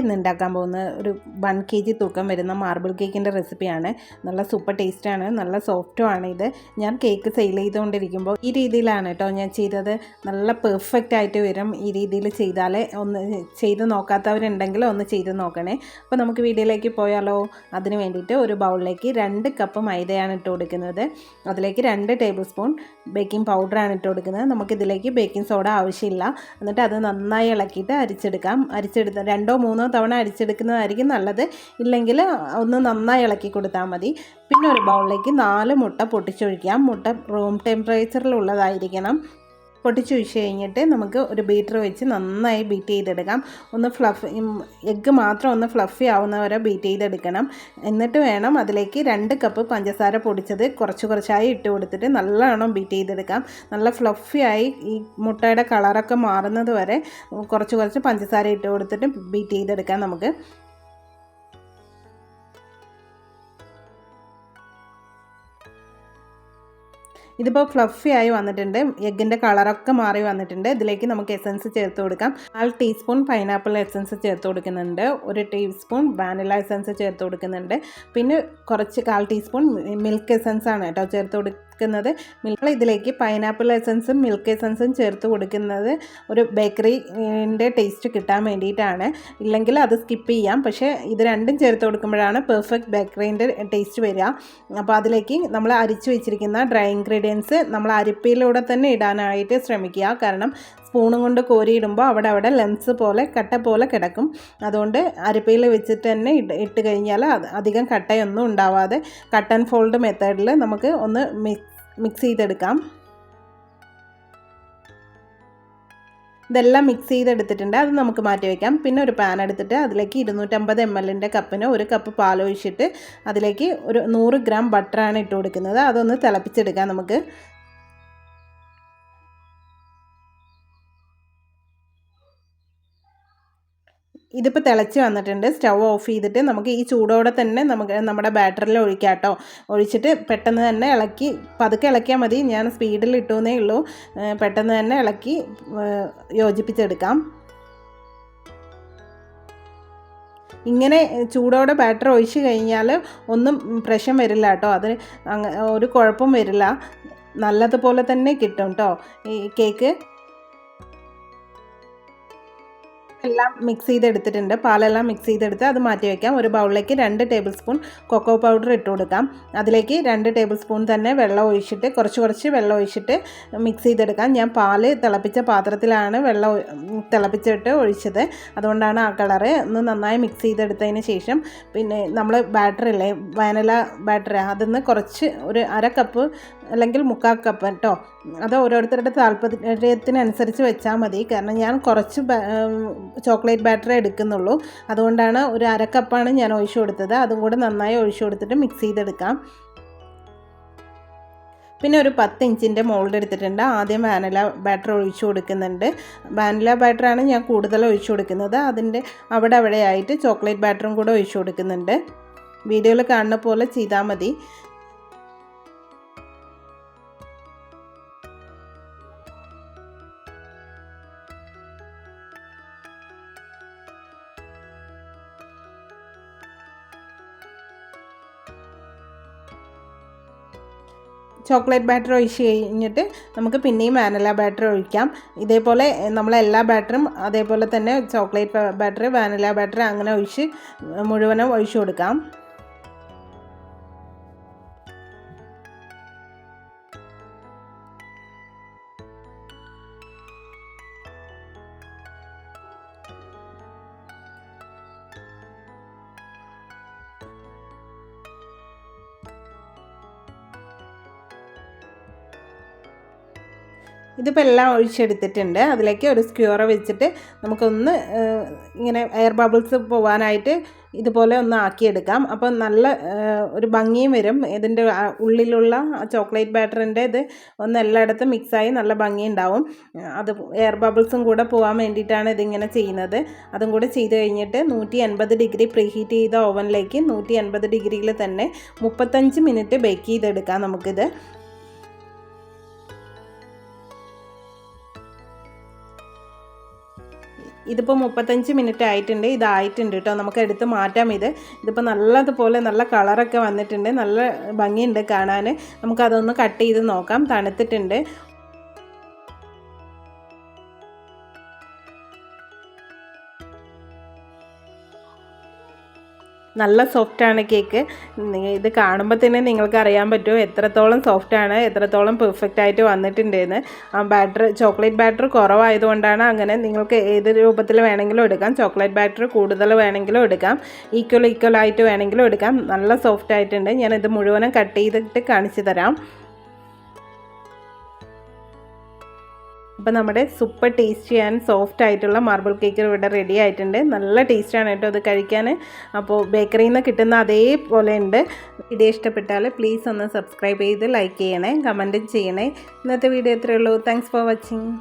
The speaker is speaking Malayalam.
ഇന്ന് ഉണ്ടാക്കാൻ പോകുന്ന ഒരു വൺ കെ ജി തൂക്കം വരുന്ന മാർബിൾ കേക്കിന്റെ റെസിപ്പിയാണ് നല്ല സൂപ്പർ ടേസ്റ്റാണ് നല്ല സോഫ്റ്റും ആണ് ഇത്. ഞാൻ കേക്ക് സെയിൽ ചെയ്തുകൊണ്ടിരിക്കുമ്പോൾ ഈ രീതിയിലാണ് കേട്ടോ ഞാൻ ചെയ്തത്. നല്ല പെർഫെക്റ്റ് ആയിട്ട് വരും ഈ രീതിയിൽ ചെയ്താൽ ഒന്ന് ചെയ്ത് നോക്കാത്തവരുണ്ടെങ്കിൽ ഒന്ന് ചെയ്ത് നോക്കണേ. അപ്പോൾ നമുക്ക് വീഡിയോയിലേക്ക് പോയാലോ? അതിന് വേണ്ടിയിട്ട് ഒരു ബൗളിലേക്ക് രണ്ട് കപ്പ് മൈദയാണ് ഇട്ട് കൊടുക്കുന്നത്. അതിലേക്ക് രണ്ട് ടേബിൾ സ്പൂൺ ബേക്കിംഗ് പൗഡറാണ് ഇട്ട് കൊടുക്കുന്നത്. നമുക്കിതിലേക്ക് ബേക്കിംഗ് സോഡ ആവശ്യമില്ല. എന്നിട്ട് അത് നന്നായി ഇളക്കിയിട്ട് അരിച്ചെടുക്കാം. അരിച്ചെടുത്ത് രണ്ടോ മൂന്നോ തവണ അടിച്ചെടുക്കുന്നതായിരിക്കും നല്ലത്. ഇല്ലെങ്കിൽ ഒന്ന് നന്നായി ഇളക്കി കൊടുത്താൽ മതി. പിന്നെ ഒരു ബൗളിലേക്ക് നാല് മുട്ട പൊട്ടിച്ചൊഴിക്കാം. മുട്ട റൂം ടെമ്പറേച്ചറിലുള്ളതായിരിക്കണം പൊട്ടിച്ചൊഴിച്ച് കഴിഞ്ഞിട്ട് നമുക്ക് ഒരു ബീറ്റർ വെച്ച് നന്നായി ബീറ്റ് ചെയ്തെടുക്കാം. ഒന്ന് ഫ്ലഫ് എഗ്ഗ് മാത്രം ഒന്ന് ഫ്ലഫി ആവുന്ന വരെ ബീറ്റ് ചെയ്തെടുക്കണം. എന്നിട്ട് വേണം അതിലേക്ക് രണ്ട് കപ്പ് പഞ്ചസാര പൊടിച്ചത് കുറച്ച് കുറച്ചായി ഇട്ട് കൊടുത്തിട്ട് നല്ലവണ്ണം ബീറ്റ് ചെയ്തെടുക്കാം. നല്ല ഫ്ലഫി ആയി ഈ മുട്ടയുടെ കളറൊക്കെ മാറുന്നത് വരെ കുറച്ച് കുറച്ച് പഞ്ചസാര ഇട്ട് കൊടുത്തിട്ട് ബീറ്റ് ചെയ്തെടുക്കാം നമുക്ക്. ഇതിപ്പോൾ ഫ്ലഫി ആയി വന്നിട്ടുണ്ട്. എഗ്ഗിന്റെ കളറൊക്കെ മാറി വന്നിട്ടുണ്ട്. ഇതിലേക്ക് നമുക്ക് എസൻസ് ചേർത്ത് കൊടുക്കാം. കാൽ ടീസ്പൂൺ പൈനാപ്പിൾ എസൻസ് ചേർത്ത് കൊടുക്കുന്നുണ്ട്. ഒരു ടീസ്പൂൺ വാനില എസൻസ് ചേർത്ത് കൊടുക്കുന്നുണ്ട്. പിന്നെ കുറച്ച് കാൽ ടീസ്പൂൺ മിൽക്ക് എസൻസ് ആണ് കേട്ടോ ചേർത്ത് കൊടുക്കുന്നത്. മിൽക്ക് ഇതിലേക്ക് പൈനാപ്പിൾ എസൻസും മിൽക്ക് എസൻസും ചേർത്ത് കൊടുക്കുന്നത്. ഒരു ബേക്കറിന്റെ ടേസ്റ്റ് കിട്ടാൻ വേണ്ടിയിട്ടാണ്. ഇല്ലെങ്കിൽ അത് സ്കിപ്പ് ചെയ്യാം. പക്ഷേ ഇത് രണ്ടും ചേർത്ത് കൊടുക്കുമ്പോഴാണ് പെർഫെക്റ്റ് ബേക്കറിന്റെ ടേസ്റ്റ് വരിക. അപ്പോൾ അതിലേക്ക് നമ്മൾ അരിച്ചു വെച്ചിരിക്കുന്ന ഡ്രൈ ഇൻഗ്രീഡിയൻസ് നമ്മൾ അരിപ്പയിലൂടെ തന്നെ ഇടാനായിട്ട് ശ്രമിക്കുക. കാരണം സ്പൂണും കൊണ്ട് കോരിയിടുമ്പോൾ അവിടെ അവിടെ ലെൻസ് പോലെ കട്ട പോലെ കിടക്കും. അതുകൊണ്ട് അരിപ്പയിൽ വെച്ചിട്ട് തന്നെ ഇട്ട് കഴിഞ്ഞാൽ അധികം കട്ടയൊന്നും ഉണ്ടാവാതെ കട്ട് ആൻഡ് ഫോൾഡ് മെത്തേഡിൽ നമുക്ക് ഒന്ന് മിക്സ് മിക്സ് ചെയ്തെടുക്കാം. ഇതെല്ലാം മിക്സ് ചെയ്തെടുത്തിട്ടുണ്ട്. അത് നമുക്ക് മാറ്റി വയ്ക്കാം പിന്നെ ഒരു പാൻ എടുത്തിട്ട് അതിലേക്ക് ഇരുന്നൂറ്റമ്പത് എം എല്ലിന്റെ കപ്പിന് ഒരു കപ്പ് പാൽ ഒഴിച്ചിട്ട് അതിലേക്ക് ഒരു നൂറ് ഗ്രാം ബട്ടറാണ് ഇട്ട് കൊടുക്കുന്നത്. അതൊന്ന് തിളപ്പിച്ചെടുക്കാം നമുക്ക്. ഇതിപ്പോൾ തിളച്ച് വന്നിട്ടുണ്ട്. സ്റ്റൗ ഓഫ് ചെയ്തിട്ട് നമുക്ക് ഈ ചൂടോടെ തന്നെ നമുക്ക് നമ്മുടെ ബാറ്ററിൽ ഒഴിക്കാം കേട്ടോ ഒഴിച്ചിട്ട് പെട്ടെന്ന് തന്നെ ഇളക്കി പതുക്കെ ഇളക്കിയാൽ മതി. ഞാൻ സ്പീഡിൽ ഇട്ടുവെന്നേ ഉള്ളൂ. പെട്ടെന്ന് തന്നെ ഇളക്കി യോജിപ്പിച്ചെടുക്കാം. ഇങ്ങനെ ചൂടോടെ ബാറ്റർ ഒഴിച്ചു കഴിഞ്ഞാൽ ഒന്നും പ്രശ്നം വരില്ല കേട്ടോ. അത് ഒരു കുഴപ്പം വരില്ല. നല്ലതുപോലെ തന്നെ കിട്ടും കേട്ടോ. ഈ കേക്ക് എല്ലാം മിക്സ് ചെയ്തെടുത്തിട്ടുണ്ട്. പാലെല്ലാം മിക്സ് ചെയ്തെടുത്ത് അത് മാറ്റി വയ്ക്കാം ഒരു ബൗളിലേക്ക് രണ്ട് ടേബിൾ സ്പൂൺ കൊക്കോ പൗഡർ ഇട്ട് കൊടുക്കാം. അതിലേക്ക് രണ്ട് ടേബിൾ സ്പൂൺ തന്നെ വെള്ളം ഒഴിച്ചിട്ട് കുറച്ച് കുറച്ച് വെള്ളം ഒഴിച്ചിട്ട് മിക്സ് ചെയ്തെടുക്കാം. ഞാൻ പാൽ തിളപ്പിച്ച പാത്രത്തിലാണ് വെള്ളം തിളപ്പിച്ചിട്ട് ഒഴിച്ചത്. അതുകൊണ്ടാണ് ആ കളറ് ഒന്ന് നന്നായി മിക്സ് ചെയ്തെടുത്തതിന് ശേഷം പിന്നെ നമ്മൾ ബാറ്ററില്ലേ വാനില ബാറ്ററി അതിൽ നിന്ന് കുറച്ച് ഒരു അര കപ്പ് അല്ലെങ്കിൽ മുക്കാൽ കപ്പ് കേട്ടോ അത് ഓരോരുത്തരുടെ താല്പര്യത്തിനനുസരിച്ച് വെച്ചാൽ മതി. കാരണം ഞാൻ കുറച്ച് ചോക്ലേറ്റ് ബാറ്റർ എടുക്കുന്നുള്ളൂ. അതുകൊണ്ടാണ് ഒരു അര കപ്പാണ് ഞാൻ ഒഴിച്ചു കൊടുത്തത്. അതും കൂടെ നന്നായി ഒഴിച്ചു കൊടുത്തിട്ട് മിക്സ് ചെയ്തെടുക്കാം. പിന്നെ ഒരു പത്ത് ഇഞ്ചിന്റെ മോൾഡ് എടുത്തിട്ടുണ്ട്. ആദ്യം വാനില ബാറ്റർ ഒഴിച്ചു കൊടുക്കുന്നുണ്ട്. വാനില ബാറ്ററാണ് ഞാൻ കൂടുതൽ ഒഴിച്ചു കൊടുക്കുന്നത്. അതിന്റെ അവിടെ ആയിട്ട് ചോക്ലേറ്റ് ബാറ്ററും കൂടെ ഒഴിച്ചു കൊടുക്കുന്നുണ്ട്. വീഡിയോയിൽ കാണുന്ന പോലെ ചെയ്താൽ മതി. ചോക്ലേറ്റ് ബാറ്റർ ഒഴിച്ച് കഴിഞ്ഞിട്ട് നമുക്ക് പിന്നെയും വാനില ബാറ്റർ ഒഴിക്കാം. ഇതേപോലെ നമ്മൾ എല്ലാ ബാറ്ററും അതേപോലെ തന്നെ ചോക്ലേറ്റ് ബാറ്റർ വാനില ബാറ്റർ അങ്ങനെ ഒഴിച്ച് മുഴുവനും ഒഴിച്ചു കൊടുക്കാം. ഇതിപ്പോൾ എല്ലാം ഒഴിച്ചെടുത്തിട്ടുണ്ട്. അതിലേക്ക് ഒരു സ്ക്യൂറ വെച്ചിട്ട് നമുക്കൊന്ന് ഇങ്ങനെ എയർ ബബിൾസ് പോകാനായിട്ട് ഇതുപോലെ ഒന്ന് ആക്കിയെടുക്കാം. അപ്പോൾ നല്ല ഒരു ഭംഗിയും വരും. ഇതിന്റെ ഉള്ളിലുള്ള ചോക്ലേറ്റ് ബാറ്ററിന്റെ ഇത് ഒന്ന് എല്ലായിടത്തും മിക്സായി നല്ല ഭംഗി ഉണ്ടാവും അത് എയർ ബബിൾസും കൂടെ പോകാൻ വേണ്ടിയിട്ടാണ് ഇതിങ്ങനെ ചെയ്യുന്നത്. അതും കൂടെ ചെയ്ത് കഴിഞ്ഞിട്ട് നൂറ്റി എൺപത് ഡിഗ്രി പ്രീഹീറ്റ് ചെയ്ത ഓവനിലേക്ക് നൂറ്റി എൺപത് ഡിഗ്രിയിൽ തന്നെ മുപ്പത്തഞ്ച് മിനിറ്റ് ബേക്ക് ചെയ്തെടുക്കാം നമുക്കിത്. ഇതിപ്പോൾ മുപ്പത്തഞ്ച് മിനിറ്റ് ആയിട്ടുണ്ട്. ഇതായിട്ടുണ്ട് കേട്ടോ നമുക്ക് എടുത്ത് മാറ്റാം ഇത്. ഇതിപ്പോൾ നല്ലതുപോലെ നല്ല കളറൊക്കെ വന്നിട്ടുണ്ട്. നല്ല ഭംഗിയുണ്ട് കാണാൻ നമുക്കതൊന്ന് കട്ട് ചെയ്ത് നോക്കാം. തണുത്തിട്ടുണ്ട്. നല്ല സോഫ്റ്റാണ് കേക്ക്. ഇത് കാണുമ്പോൾ തന്നെ നിങ്ങൾക്ക് അറിയാൻ പറ്റും എത്രത്തോളം സോഫ്റ്റാണ് എത്രത്തോളം പെർഫെക്റ്റ് ആയിട്ട് വന്നിട്ടുണ്ടെന്ന്. ആ ബാറ്റർ ചോക്ലേറ്റ് ബാറ്റർ കുറവായതുകൊണ്ടാണ് അങ്ങനെ നിങ്ങൾക്ക് ഏത് രൂപത്തിൽ വേണമെങ്കിലും എടുക്കാം. ചോക്ലേറ്റ് ബാറ്റർ കൂടുതൽ വേണമെങ്കിലും എടുക്കാം. ഈക്വൽ ഈക്വൽ ആയിട്ട് വേണമെങ്കിലും എടുക്കാം. നല്ല സോഫ്റ്റ് ആയിട്ടുണ്ട് ഞാനിത് മുഴുവനും കട്ട് ചെയ്തിട്ട് കാണിച്ചു തരാം. അപ്പോൾ നമ്മുടെ സൂപ്പർ ടേസ്റ്റി ആൻഡ് സോഫ്റ്റ് ആയിട്ടുള്ള മാർബിൾ കേക്ക് ഇവിടെ റെഡി ആയിട്ടുണ്ട്. നല്ല ടേസ്റ്റാണ് കേട്ടോ അത് കഴിക്കാൻ. അപ്പോൾ ബേക്കറിയിൽ നിന്ന് കിട്ടുന്ന അതേപോലെ ഉണ്ട്. വീഡിയോ ഇഷ്ടപ്പെട്ടാൽ പ്ലീസ് ഒന്ന് സബ്സ്ക്രൈബ് ചെയ്ത് ലൈക്ക് ചെയ്യണേ കമന്റും ചെയ്യണേ. ഇന്നത്തെ വീഡിയോ എത്രയുള്ളൂ താങ്ക്സ് ഫോർ വാച്ചിങ്